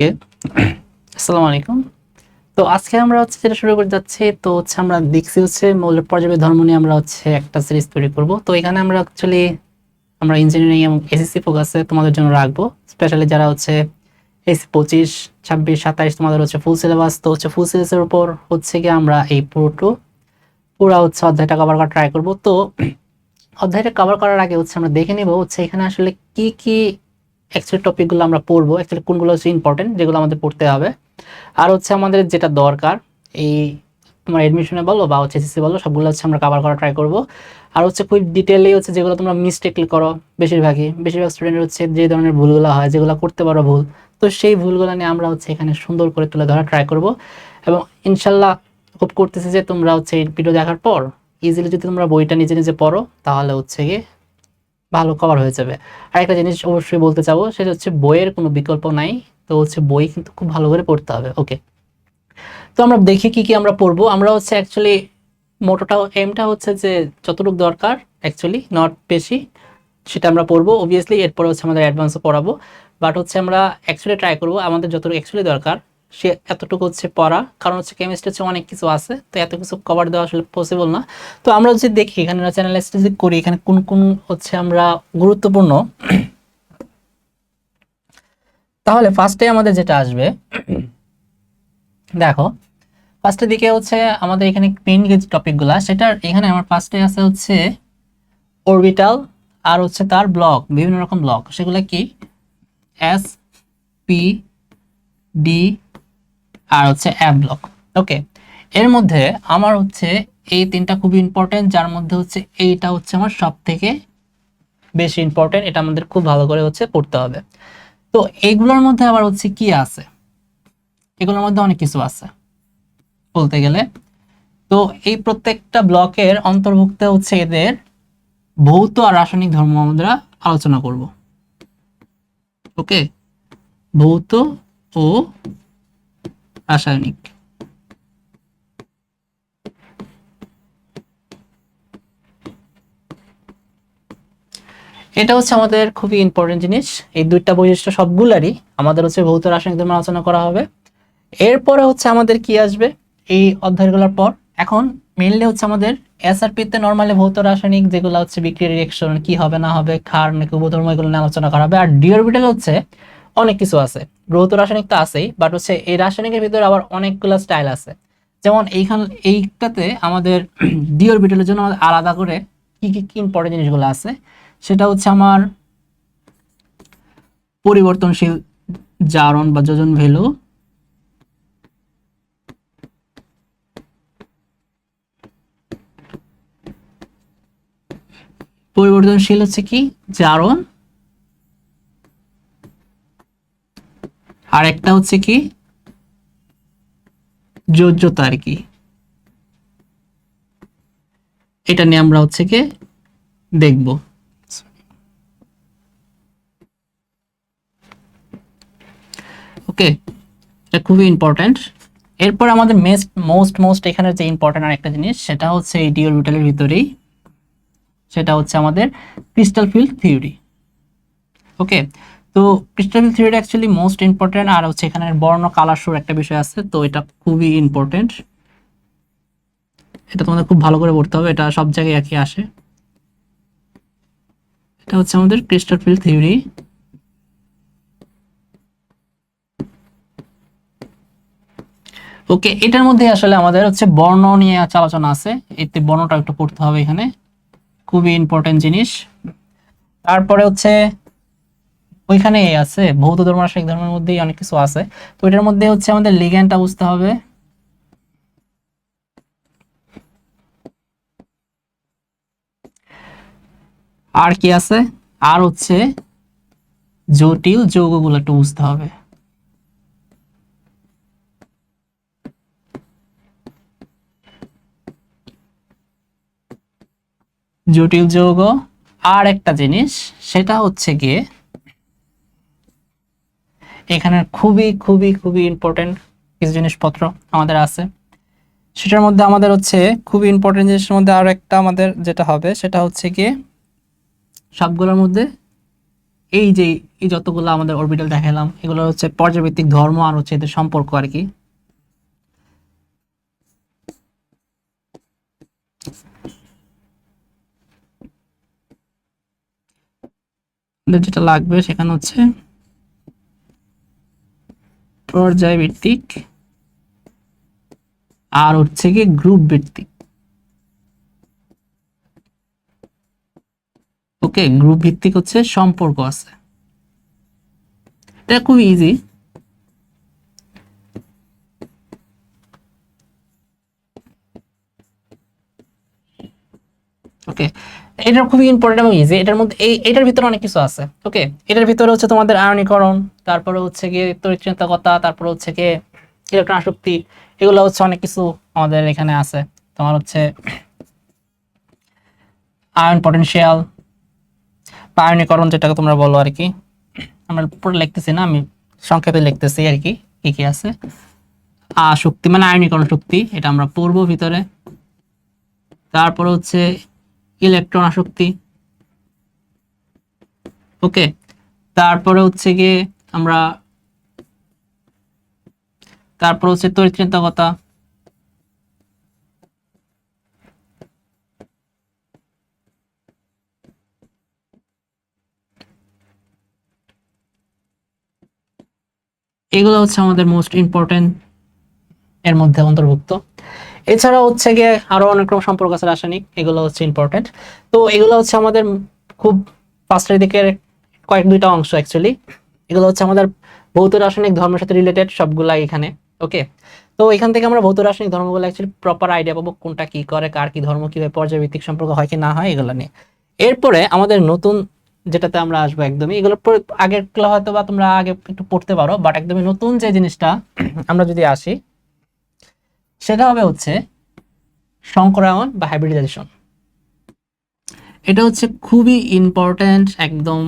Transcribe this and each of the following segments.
ওকে। আসসালামু আলাইকুম। তো আজকে আমরা হচ্ছে যেটা শুরু করে যাচ্ছি, তো হচ্ছে আমরা দেখছি হচ্ছে মৌলের পর্যায়ে ধর্ম নিয়ে আমরা হচ্ছে একটা সিরিজ তৈরি করব। তো এখানে আমরা অ্যাকচুয়ালি আমরা ইঞ্জিনিয়ারিং এবং এসএসসি ফোকাসে তোমাদের জন্য রাখব। স্পেশালি যারা হচ্ছে এসি পঁচিশ, ছাব্বিশ, সাতাইশ তোমাদের হচ্ছে ফুল সিলেবাস তো হচ্ছে ফুল সিলেবাসের উপর হচ্ছে কি আমরা এই পুরোটো, পুরো হচ্ছে অধ্যায়টা কভার করা ট্রাই করব। তো অধ্যায়টা কভার করার আগে হচ্ছে আমরা দেখে নিব হচ্ছে এখানে আসলে কি কি অ্যাকচুয়ালি টপিকগুলো আমরা পড়ব। অ্যাকচুয়ালি কোনগুলো হচ্ছে ইম্পর্টেন্ট যেগুলো আমাদের পড়তে হবে। আর হচ্ছে আমাদের যেটা দরকার, এই তোমার এডমিশনে বলো বা হচ্ছে এসএসসি বলো সবগুলো হচ্ছে আমরা কভার করা ট্রাই করব। আর হচ্ছে খুব ডিটেইলি হচ্ছে যেগুলো তোমরা মিস্টেকলি করো, বেশিরভাগই। বেশিরভাগ স্টুডেন্টের হচ্ছে যে ধরনের ভুলগুলো হয়, যেগুলো করতে পারো ভুল, তো সেই ভুলগুলো নিয়ে আমরা হচ্ছে এখানে সুন্দর করে তুলে ধরা ট্রাই করব। এবং ইনশাল্লাহ খুব করতেছি যে তোমরা হচ্ছে এই ভিডিও দেখার পর ইজিলি যদি তোমরা বইটা নিজে নিজে পড়ো, তাহলে হচ্ছে গিয়ে ভালো কভার হয়ে যাবে। আর একটা জিনিস অবশ্যই বলতে চাবো, সেটা হচ্ছে বইয়ের কোনো বিকল্প নাই, তো হচ্ছে বই কিন্তু খুব ভালো করে পড়তে হবে ওকে তো আমরা দেখি কি কি আমরা পড়ব। আমরা হচ্ছে অ্যাকচুয়ালি মোটোটা এমটা হচ্ছে যে যতটুকু দরকার অ্যাকচুয়ালি নট বেশি, সেটা আমরা পড়ব। অবভিয়াসলি এরপরে হচ্ছে আমাদের অ্যাডভান্সও পড়াবো। বাট হচ্ছে আমরা অ্যাকচুয়ালি ট্রাই করব, আমাদের যতটুকু অ্যাকচুয়ালি দরকার সে এতটুকু হচ্ছে পড়া। কারণ হচ্ছে কেমিস্ট্রি হচ্ছে অনেক কিছু আছে, তো এত কিছু কভার দেওয়া আসলে পসিবল না। তো আমরা যদি দেখি এখানে চ্যানেলাইজ যদি করি, এখানে কোন কোন হচ্ছে আমরা গুরুত্বপূর্ণ, তাহলে ফার্স্টে আমাদের যেটা আসবে, দেখো ফার্স্টের দিকে হচ্ছে আমাদের এখানে মেইন যে টপিকগুলো সেটার এখানে আমার ফার্স্টে আছে হচ্ছে অরবিটাল আর হচ্ছে তার ব্লক বিভিন্ন রকম ব্লক সেগুলো কি? এস পি ডি আর হচ্ছে অ্যাপ ব্লক ওকে এর মধ্যে আমার হচ্ছে এই তিনটা খুবই ইম্পর্টেন্ট যার মধ্যে হচ্ছে এইটা হচ্ছে আমার সব থেকে বেশি ইম্পর্টেন্ট এটা আমাদের খুব ভালো করে হচ্ছে পড়তে হবে। তো এইগুলোর মধ্যে আবার হচ্ছে কি আছে? এগুলোর মধ্যে অনেক কিছু আছে, বলতে গেলে। তো এই প্রত্যেকটা ব্লকের অন্তর্ভুক্ত হচ্ছে এদের ভৌত আর রাসায়নিক ধর্ম আমরা আলোচনা করব। ওকে ভৌত ও রাসায়নিক। এটা হচ্ছে আমাদের খুবই ইম্পর্টেন্ট জিনিস। এই দুইটা বৈশিষ্ট্য সবগুলারই আমাদের হচ্ছে ভৌত রাসায়নিক ধর্ম আলোচনা করা হবে। এরপরে হচ্ছে আমাদের কি আসবে? এই অধ্যায়গুলোর পর। এখন মেনলি হচ্ছে আমাদের এসআরপিতে নর্মালি ভৌত রাসায়নিক যেগুলো হচ্ছে বিক্রিয়া রিয়েকশন কি হবে না হবে খার নাকি উপধর্ম এগুলো নিয়ে আলোচনা করা হবে। আর ডিঅরবিটাল হচ্ছে অনেক কিছু আছে। ভৌত রাসায়নিক তো আছেই বাট হচ্ছে এই রাসায়নিকের ভিতরে আবার অনেকগুলো স্টাইল আছে। যেমন এইখান, এইটাতে আমাদের ডিঅরবিটালের জন্য আমাদের আলাদা করে কি কি কি ইম্পর্টেন্ট জিনিসগুলো আছে? সেটা হচ্ছে আমার পরিবর্তনশীল জারণ বা যোজন ভ্যালু। পরিবর্তনশীল হচ্ছে কি? জারণ। আর একটা হচ্ছে কি? যোজ্যতা আর কি। এটা নিয়ে আমরা হচ্ছে কি দেখব। ওকে, এটা খুবই ইম্পর্ট্যান্ট এরপর আমাদের মেস্ট মোস্ট মোস্ট এখানে যে ইম্পর্ট্যান্ট আর একটা জিনিস, সেটা হচ্ছে এই ডি অরবিটালের ভিতরেই। সেটা হচ্ছে আমাদের ক্রিস্টাল ফিল্ড থিওরি ওকে তো ক্রিস্টাল থিওরিটা অ্যাকচুয়ালি মোস্ট ইম্পর্টেন্ট আর হচ্ছে এখানে বর্ণ কালার শোর একটা বিষয় আছে, তো এটা খুবই ইম্পর্টেন্ট এটা তোমাদের খুব ভালো করে পড়তে হবে, এটা সব জায়গায় একই আসে। এটা হচ্ছে আমাদের ক্রিস্টাল ফিল্ড থিওরি ওকে এটার মধ্যে আসলে আমাদের হচ্ছে বর্ণ নিয়ে আলোচনা আছে, এতে বর্ণটা একটু পড়তে হবে এখানে। খুবই ইম্পর্টেন্ট জিনিস। তারপরে হচ্ছে ওইখানে আছে ভৌত ধর্ম রাসায়নিক ধর্মের মধ্যেই অনেক কিছু আছে। তো এটার মধ্যে হচ্ছে আমাদের লিগ্যান্ডটা বুঝতে হবে। আর কি আছে? আর হচ্ছে জটিল যৌগগুলো একটু বুঝতে হবে। জটিল যৌগ। আর একটা জিনিস, সেটা হচ্ছে গিয়ে এখানে খুবই খুবই খুবই ইম্পর্টেন্ট কিছু জিনিসপত্র আমাদের আছে। সেটার মধ্যে আমাদের হচ্ছে খুবই ইম্পর্টেন্ট জিনিসের মধ্যে আর একটা আমাদের যেটা হবে, সেটা হচ্ছে কি সবগুলোর মধ্যে এই যে এই যতগুলো আমাদের অরবিটাল দেখালাম, এগুলো হচ্ছে পর্যাবৃত্তিক ধর্ম আর হচ্ছে এদের সম্পর্ক আর কি। যেটা লাগবে সেখানে হচ্ছে পর্যায়ভিত্তিক, আর হচ্ছে কি গ্রুপ ভিত্তিক ওকে গ্রুপ ভিত্তিক হচ্ছে সম্পর্ক আছে। এটা খুব ইজি ওকে এটা খুবই ইম্পর্টেন্ট এবং ইজি এটার মধ্যে এই, এটার ভিতরে অনেক কিছু আছে ওকে এটার ভিতরে হচ্ছে তোমাদের আয়নীকরণ, তারপরে হচ্ছে গিয়ে তরিচিন্তাকতা তারপরে হচ্ছে গিয়ে ইলেকট্রন আসক্তি এগুলো হচ্ছে অনেক কিছু আমাদের এখানে আছে। তোমার হচ্ছে আয়ন পটেনশিয়াল আয়নীকরণ যেটাকে তোমরা বলো আর কি। আমরা পুরো লিখতেছি না, আমি সংক্ষেপে লিখতেছি আর কি কি কি আছে। শক্তি মানে আয়নীকরণ শক্তি, এটা আমরা পূর্ব ভিতরে। তারপরে হচ্ছে ইলেকট্রন আসক্তি। ওকে, তারপরে হচ্ছে গিয়ে আমরা, তারপর হচ্ছে তরিচিন্তাকতা এগুলো হচ্ছে আমাদের মোস্ট ইম্পর্টেন্ট এর মধ্যে অন্তর্ভুক্ত। এছাড়া হচ্ছে গিয়ে আরও অনেক রকম সম্পর্ক আছে রাসায়নিক, এগুলো হচ্ছে ইম্পর্টেন্ট তো এগুলো হচ্ছে আমাদের খুব ফার্স্টের দিকের কয়েক দুইটা অংশ অ্যাকচুয়ালি এগুলো হচ্ছে আমাদের ভৌত রাসায়নিক ধর্মের সাথে রিলেটেড সবগুলা এখানে ওকে তো এখান থেকে আমরা ভৌত রাসায়নিক ধর্মগুলো অ্যাকচুয়ালি প্রপার আইডিয়া পাবো কোনটা কি করে, কার কি ধর্ম, কীভাবে পর্যায়ভিত্তিক সম্পর্ক হয় কি না হয়, এগুলো নিয়ে। এরপরে আমাদের নতুন যেটাতে আমরা আসব একদমই, এগুলো আগের হয়তো বা তোমরা আগে একটু পড়তে পারো বাট একদমই নতুন যে জিনিসটা, আমরা যদি আসি সেটা হবে হচ্ছে সংকরায়ন বা হাইব্রিডাইজেশন এটা হচ্ছে খুবই ইম্পর্ট্যান্ট একদম,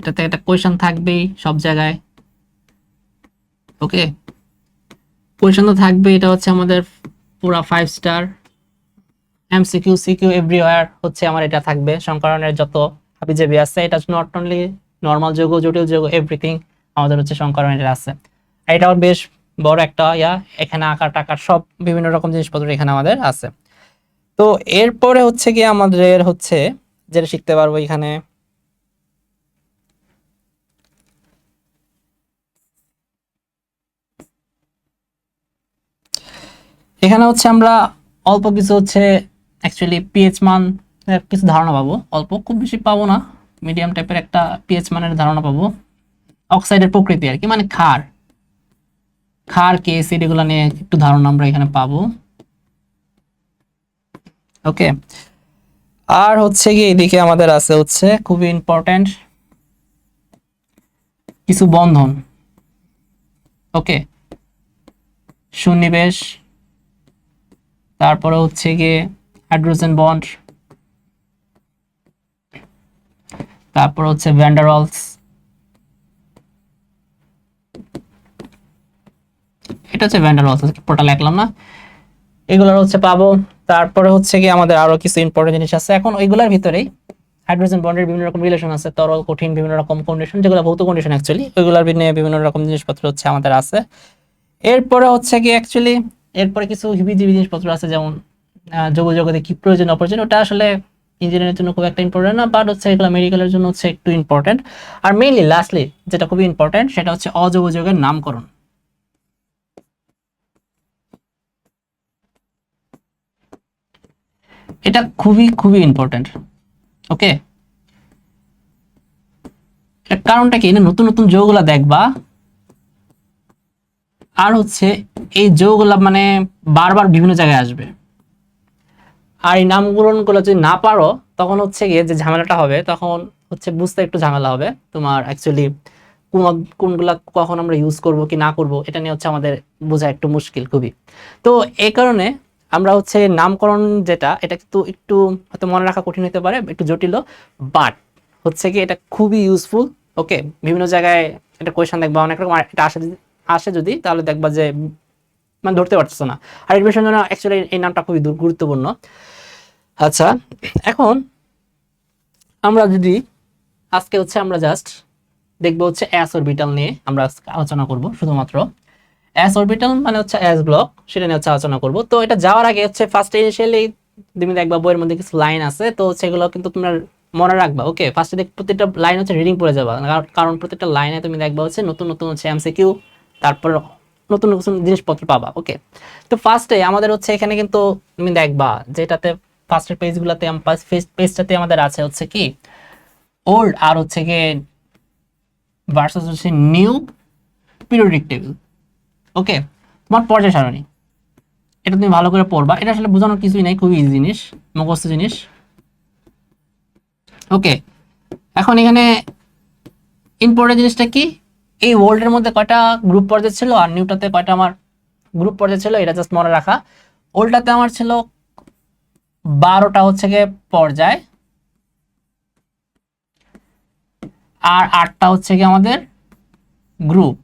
এটাতে একটা কোয়েশন থাকবেই সব জায়গায় ওকে কোয়েশন তো থাকবে এটা হচ্ছে আমাদের পুরা five star MCQ CQ CQ everywhere হচ্ছে আমার এটা থাকবে। সংকরণের যত হাবিজাবি আছে, এটা নট অনলি নর্মাল যোগ, জটিল যোগ এভরিথিং আমাদের হচ্ছে সংকরণের আছে। আর এটাও বেশ বড় একটা ইয়া, এখানে আকার টাকার সব বিভিন্ন রকম জিনিসপত্র এখানে আমাদের আছে। তো এরপরে হচ্ছে কি আমাদের হচ্ছে যেটা শিখতে পারব এখানে। এখানে হচ্ছে আমরা অল্প কিছু হচ্ছে অ্যাকচুয়ালি পিএইচ মান কিছু ধারণা পাবো। অল্প, খুব বেশি পাবো না। মিডিয়াম টাইপের একটা পিএইচ মানের ধারণা পাবো। অক্সাইডের প্রকৃতি আর কি মানে ক্ষার। ক্ষার কে অ্যাসিড এগুলো নিয়ে একটু ধারণা আমরা এখানে পাবো। ওকে। আর হচ্ছে কি এদিকে আমাদের আছে হচ্ছে খুবই ইম্পর্ট্যান্ট কিছু বন্ধন। ওকে। সুনিবেশ তারপরে হচ্ছে গিয়ে হাইড্রোজেন বন্ড তারপর হচ্ছে ভ্যান্ডারলস এটা হচ্ছে ভ্যান্ডারলস পুরোটা লিখলাম না। এগুলোর হচ্ছে পাবো। তারপরে হচ্ছে কি আমাদের আরও কিছু ইম্পর্টেন্ট জিনিস আছে। এখন ওইগুলোর ভিতরেই হাইড্রোজেন বন্ডের বিভিন্ন রকম রিলেশন আছে তরল কঠিন বিভিন্ন রকম কন্ডিশন যেগুলো ভৌত কন্ডিশন অ্যাকচুয়ালি ওইগুলোর নিয়ে বিভিন্ন রকম জিনিসপত্র হচ্ছে আমাদের আছে। এরপরে হচ্ছে কি অ্যাকচুয়ালি এরপরে কিছু হিবিজিবি জিনিসপত্র আছে যেমন আহ, যোগ জগতে কি প্রয়োজন অপ্রয়োজন ওটা আসলে ইঞ্জিনিয়ারের জন্য খুব একটা ইম্পর্টেন্ট না বাট হচ্ছে এগুলো মেডিকেলের জন্য হচ্ছে একটু ইম্পর্টেন্ট আর মেইনলি লাস্টলি যেটা খুবই ইম্পর্টেন্ট সেটা হচ্ছে অযোগ যোগের নামকরণ। এটা খুবই খুবই ইম্পর্টেন্ট ওকে কারণটা কি? নতুন নতুন যৌগুলা দেখবা, আর হচ্ছে এই যৌগুলা মানে বারবার বিভিন্ন জায়গায় আসবে। আর এই নামকরণগুলো যদি না পারো, তখন হচ্ছে গিয়ে যে ঝামেলাটা হবে, তখন হচ্ছে বুঝতে একটু ঝামেলা হবে। তোমার অ্যাকচুয়ালি কোন, কোনগুলা কখন আমরা ইউজ করব কি না করব, এটা নিয়ে হচ্ছে আমাদের বোঝা একটু মুশকিল খুবই। তো এই কারণে আমরা হচ্ছে নামকরণ যেটা, এটা কিন্তু একটু হয়তো মনে রাখা কঠিন হতে পারে, একটু জটিল বাট হচ্ছে কি এটা খুবই ইউজফুল ওকে বিভিন্ন জায়গায় এটা কোয়েশন দেখবা, অনেক রকম এটা আসে আসে যদি, তাহলে দেখবা যে মানে ধরতে পারছ না। আর এডমিশন জন্য অ্যাকচুয়ালি এই নামটা খুবই গুরুত্বপূর্ণ। আচ্ছা এখন আমরা যদি, আজকে হচ্ছে আমরা জাস্ট দেখব হচ্ছে অ্যাস অরবিটাল নিয়ে আমরা আলোচনা করব, শুধুমাত্র। অ্যাস অরবিটাল মানে হচ্ছে অ্যাস ব্লক সেটা নিয়ে হচ্ছে আলোচনা করব। তো এটা যাওয়ার আগে হচ্ছে ফার্স্ট ইনিশিয়ালি তুমি দেখবা বইয়ের মধ্যে কিছু লাইন আছে, তো সেগুলো কিন্তু তোমার মনে রাখবা ওকে ফার্স্টে দেখ প্রত্যেকটা লাইন হচ্ছে রিডিং পড়ে যাবা। কারণ- প্রত্যেকটা লাইনে তুমি দেখবা হচ্ছে নতুন নতুন হচ্ছে এমসিকিউ তারপর নতুন নতুন জিনিসপত্র পাবা ওকে তো ফার্স্টে আমাদের হচ্ছে এখানে কিন্তু তুমি দেখবা যেটাতে ফার্স্টের পেজগুলোতে পেজটাতে আমাদের আছে হচ্ছে কি ওল্ড আর হচ্ছে গিয়ে ভার্সাস হচ্ছে নিউ পিরিয়ডিক টেবিল ওকে, তোমার পর্যায় সারণী। এটা তুমি ভালো করে পড়বা। এটা আসলে বোঝানোর কিছুই নাই, খুবই ইজি জিনিস, মুখস্থ জিনিস। ওকে, এখন এখানে ইম্পর্টেন্ট জিনিসটা কি? এই ওল্ডের মধ্যে কয়টা গ্রুপ পর্যায় ছিল আর নিউটাতে কয়টা আমার গ্রুপ পর্যায় ছিল, এটা জাস্ট মনে রাখা। ওল্ডটাতে আমার ছিল বারোটা হচ্ছে গিয়ে পর্যায়। আর আটটা হচ্ছে কি আমাদের গ্রুপ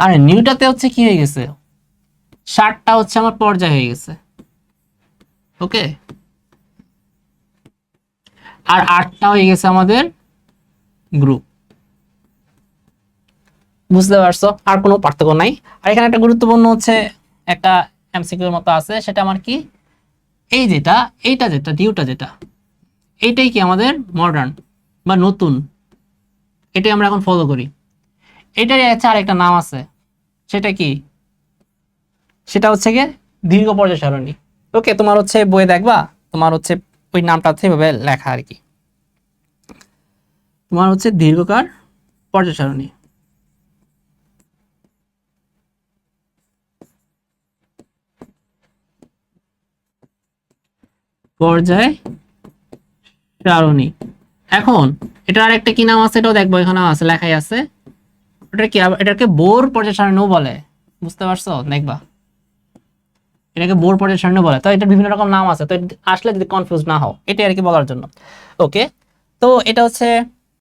আর নিউটাতে হচ্ছে কি হয়ে গেছে? ষাটটা হচ্ছে আমার পর্যায় হয়ে গেছে। ওকে? আর আটটা হয়ে গেছে আমাদের গ্রুপ বুঝতে পারছ? আর কোনো পার্থক্য নাই। আর এখানে একটা গুরুত্বপূর্ণ হচ্ছে একটা এমসিকিউর মতো আছে, সেটা আমার কি? এই যেটা, এইটা যেটা ডিউটা যেটা। এইটাই কি আমাদের মডার্ন বা নতুন? এটাই আমরা এখন ফলো করি। এটারই আছে আরেকটা নাম আছে। সেটা কি? সেটা হচ্ছে গিয়ে দীর্ঘ পর্যায় সারণী। ওকে তোমার হচ্ছে বই দেখবা, তোমার হচ্ছে ওই নামটা হচ্ছে এভাবে লেখা আর কি। তোমার হচ্ছে দীর্ঘকার পর্যায় সারণী। পর্যায় সারণী। এখন এটা আর একটা কি নাম আছে? এটাও দেখব এখানে আছে, লেখাই আছে। ওটা কি এটাকে বোর পর্যায় সারণীও বলে? বুঝতে পারছ? দেখবা। এটাকে বোর পর্যায় সারণী বলে। তো এটা বিভিন্ন রকম নাম আছে। তো আসলে যদি কনফিউজ না হও এটা আর কি বলার জন্য। ওকে তো এটা হচ্ছে